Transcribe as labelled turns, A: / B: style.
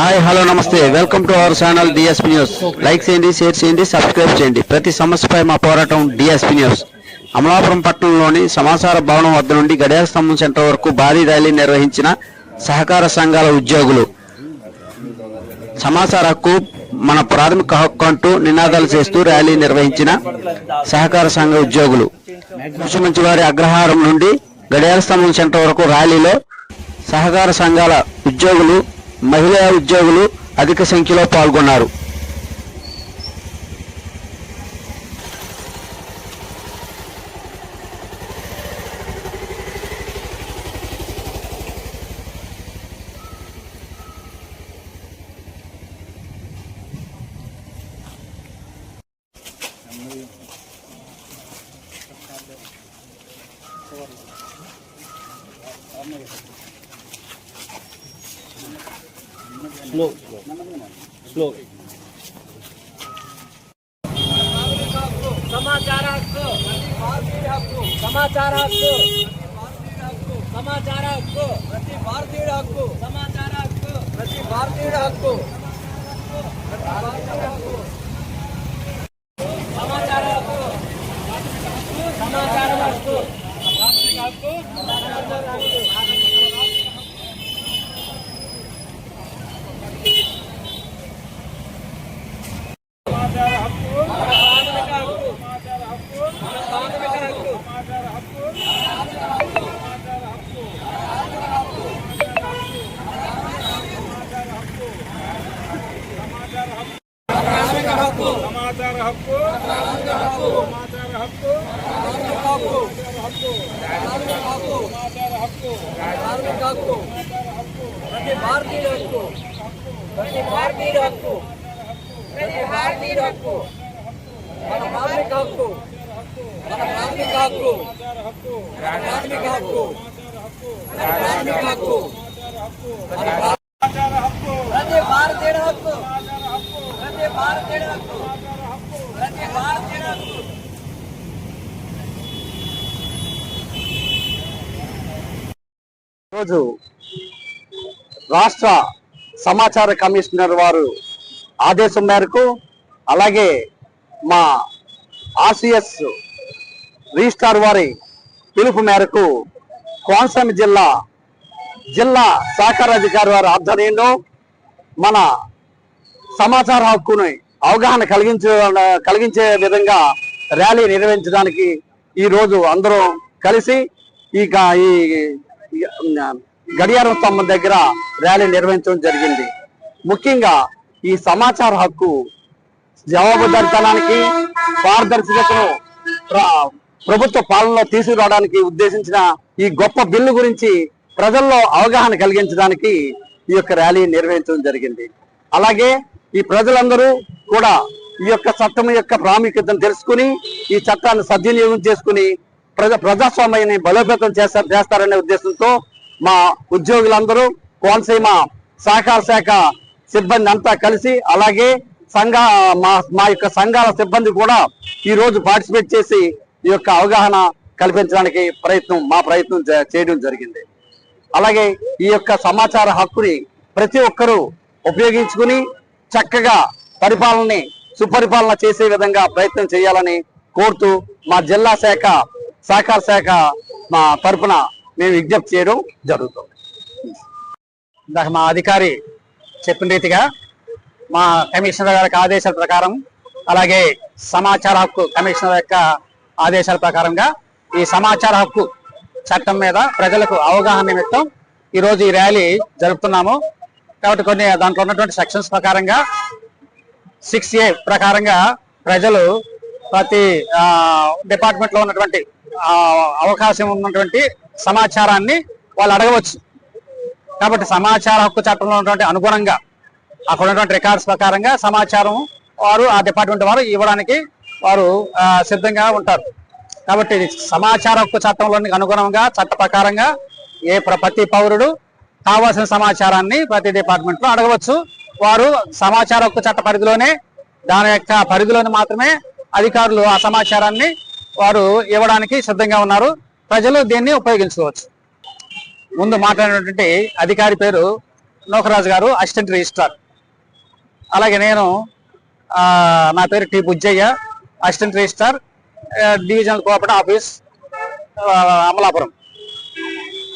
A: Hi hello namaste. Welcome to our channel DSP news. Like చేయండి share చేయండి subscribe చేయండి. ప్రతి సమస్యపై మా పోరాటం డిఎస్పీ న్యూస్. అమలాపురం పట్టణంలోని సమాచార భవనం వద్ద నుండి గడియార స్తంభం సెంటర్ వరకు భారీ ర్యాలీ నిర్వహించిన సహకార సంఘాల ఉద్యోగులు. సమాచార హక్కు మన ప్రాథమిక హక్కు అంటూ నినాదాలు చేస్తూ ర్యాలీ నిర్వహించిన సహకార సంఘ ఉద్యోగులు. ముఖ్యమంత్రి వారి అగ్రహారం నుండి గడియార స్తంభం సెంటర్ వరకు ర్యాలీలో సహకార సంఘాల ఉద్యోగులు మహిళా ఉద్యోగులు అధిక సంఖ్యలో పాల్గొన్నారు.
B: సమాచార హక్కు సమాచార హక్కు సమాచార హక్కు ప్రతి భారతీయుడు హక్కు సమాచార హక్కు ప్రతి భారతీయుడు హక్కు సమాచార హక్కు సమాచార హక్కు హక్కు
C: సమాచార హక్కు సమాచార హక్కు సమాచార హక్కు
B: కార్మిక హక్కు ప్రతి భారతీయుడు హక్కు ప్రతి భారతీయుడు హక్కు ప్రతి భారతీయుడు హక్కు మన కార్మిక హక్కు మన కార్మిక హక్కు మన కార్మిక హక్కు మన కార్మిక హక్కు
C: సమాచార హక్కు
B: ప్రతి భారతీయుడు హక్కు ప్రతి భారతీయుడు హక్కు ప్రతి భారతీయుడు హక్కు
A: ఈరోజు రాష్ట్ర సమాచార కమిషనర్ వారు ఆదేశం మేరకు అలాగే మా ఆర్సిఎస్ రిజిస్టార్ వారి పిలుపు మేరకు కోనసీమ జిల్లా జిల్లా సహకార అధికారి వారి ఆధ్వర్యంలో మన సమాచార హక్కుని అవగాహన కలిగించే కలిగించే విధంగా ర్యాలీ నిర్వహించడానికి ఈ రోజు కలిసి ఈ ఈ గడియారం స్తంభం దగ్గర ర్యాలీ నిర్వహించడం జరిగింది. ముఖ్యంగా ఈ సమాచార హక్కు జవాబుదారితనానికి పారదర్శకతను ప్రభుత్వ పాలనలో తీసుకురావడానికి ఉద్దేశించిన ఈ గొప్ప బిల్లు గురించి ప్రజల్లో అవగాహన కలిగించడానికి ఈ యొక్క ర్యాలీ నిర్వహించడం జరిగింది. అలాగే ఈ ప్రజలందరూ కూడా ఈ యొక్క చట్టం యొక్క ప్రాముఖ్యతను తెలుసుకుని ఈ చట్టాన్ని సద్వినియోగం చేసుకుని ప్రజా ప్రజాస్వామ్యాన్ని బలోపేతం చేస్తారు చేస్తారనే ఉద్దేశంతో మా ఉద్యోగులందరూ కోనసీమ సహకార శాఖ సిబ్బంది అంతా కలిసి అలాగే సంఘ మా మా యొక్క సంఘాల సిబ్బంది కూడా ఈ రోజు పార్టిసిపేట్ చేసి ఈ యొక్క అవగాహన కల్పించడానికి ప్రయత్నం మా ప్రయత్నం చే- చేయడం జరిగింది. అలాగే ఈ యొక్క సమాచార హక్కుని ప్రతి ఒక్కరూ ఉపయోగించుకుని చక్కగా పరిపాలనని సుపరిపాలన చేసే విధంగా ప్రయత్నం చేయాలని కోరుతూ మా జిల్లా శాఖ సహకార శాఖ మా తరఫున మేము విజ్ఞప్తి చేయడం జరుగుతుంది. ఇందాక మా అధికారి చెప్పిన రీతిగా మా కమిషనర్ గారి ఆదేశాల ప్రకారం అలాగే సమాచార హక్కు కమిషనర్ యొక్క ఆదేశాల ప్రకారంగా ఈ సమాచార హక్కు చట్టం మీద ప్రజలకు అవగాహన నిమిత్తం ఈరోజు ఈ ర్యాలీ జరుపుతున్నాము. కాబట్టి కొన్ని దాంట్లో ఉన్నటువంటి సెక్షన్స్ ప్రకారంగా సిక్స్ ఏ ప్రకారంగా ప్రజలు ప్రతి డిపార్ట్మెంట్లో ఉన్నటువంటి అవకాశం ఉన్నటువంటి సమాచారాన్ని వాళ్ళు అడగవచ్చు. కాబట్టి సమాచార హక్కు చట్టంలో ఉన్నటువంటి అనుగుణంగా అక్కడ ఉన్నటువంటి రికార్డ్స్ ప్రకారంగా సమాచారం వారు ఆ డిపార్ట్మెంట్ వారు ఇవ్వడానికి వారు సిద్ధంగా ఉంటారు. కాబట్టి సమాచార హక్కు చట్టంలోని అనుగుణంగా చట్ట ప్రకారంగా ఏ ప్రతి పౌరుడు కావాల్సిన సమాచారాన్ని ప్రతి డిపార్ట్మెంట్లో అడగవచ్చు. వారు సమాచార హక్కు చట్ట పరిధిలోనే దాని యొక్క పరిధిలోని మాత్రమే అధికారులు ఆ సమాచారాన్ని వారు ఇవ్వడానికి సిద్ధంగా ఉన్నారు. ప్రజలు దీన్ని ఉపయోగించుకోవచ్చు. ముందు మాట్లాడినటువంటి అధికారి పేరు నోకరాజు గారు అసిస్టెంట్ రిజిస్ట్రార్.
D: అలాగే నేను నా పేరు T. Bujjaiah assistant registrar divisional cooperative office Amalapuram.